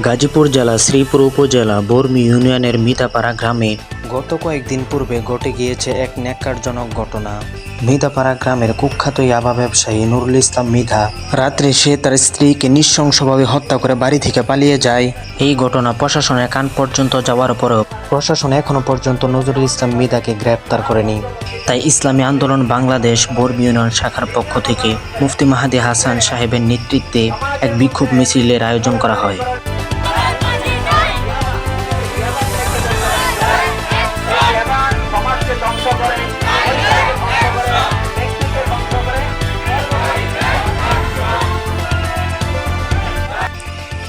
গাজীপুর জেলা, শ্রীপুর উপজেলা, বর্মি ইউনিয়নের মিতাপাড়া গ্রামে গত কয়েকদিন পূর্বে ঘটে গিয়েছে এক ন্যাক্কারজনক ঘটনা। মিতাপাড়া গ্রামের কুখ্যাত ইয়াবা ব্যবসায়ী নুরুল ইসলাম মিধা রাত্রে সে তার স্ত্রীকে নৃশংসভাবে হত্যা করে বাড়ি থেকে পালিয়ে যায়। এই ঘটনা প্রশাসনের কান পর্যন্ত যাওয়ার পরেও প্রশাসন এখনও পর্যন্ত নজরুল ইসলাম মিধাকে গ্রেপ্তার করেনি। তাই ইসলামী আন্দোলন বাংলাদেশ বর্মি ইউনিয়ন শাখার পক্ষ থেকে মুফতি মাহাদি হাসান সাহেবের নেতৃত্বে এক বিক্ষোভ মিছিলের আয়োজন করা হয়।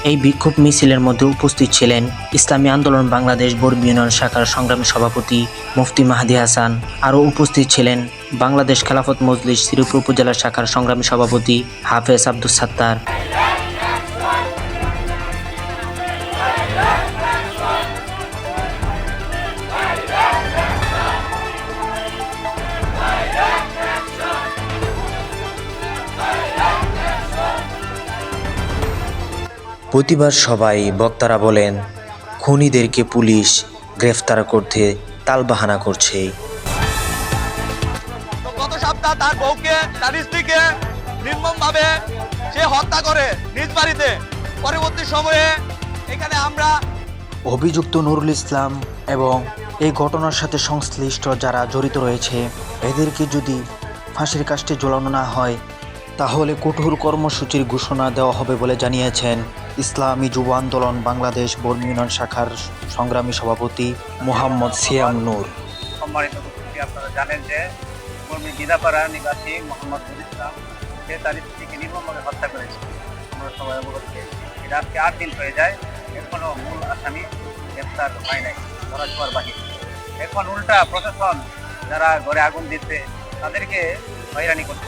এই বিক্ষোভ মিছিলের মধ্যে উপস্থিত ছিলেন ইসলামী আন্দোলন বাংলাদেশ বর্মী ইউনিয়ন শাখার সংগ্রামী সভাপতি মুফতি মাহাদি হাসান। আরও উপস্থিত ছিলেন বাংলাদেশ খেলাফত মজলিস শ্রীপুর উপজেলা শাখার সংগ্রামী সভাপতি হাফেজ আব্দুল সাত্তার। প্রতিবার সবাই বক্তারা বলেন খুনিদেরকে পুলিশ গ্রেফতার করতে তালবাহানা করছে। গত সপ্তাহ তার বউকে তার স্ত্রীকে নির্মম ভাবে সে হত্যা করে নিজ বাড়িতে। পরবর্তী সময়ে এখানে আমরা অভিযুক্ত নুরুল ইসলাম এবং এই ঘটনার সাথে সংশ্লিষ্ট যারা জড়িত রয়েছে এদেরকে যদি ফাঁসির কাজটি ঝোলানো না হয় তাহলে কঠোর কর্মসূচির ঘোষণা দেওয়া হবে বলে জানিয়েছেন ইসলামী যুব আন্দোলন বাংলাদেশ বর্মী ইউনিয়ন শাখার সংগ্রামী সভাপতি মোহাম্মদ সিয়াম নূর। সম্মানিত আপনারা জানেন যে কর্মী দিদাপাড়া নিবাসী মোহাম্মদ ইসলাম, সে তার স্ত্রীকে নির্মমভাবে হত্যা করেছে। আমরা সবাই অবগত এটা আজকে আট দিন হয়ে যায় এখনও মূল আসামি গ্রেপ্তার হয় নাই, ধরা বাহির এখন উল্টা প্রশাসন যারা ঘরে আগুন দিচ্ছে, তাদেরকে হয়রানি করছে।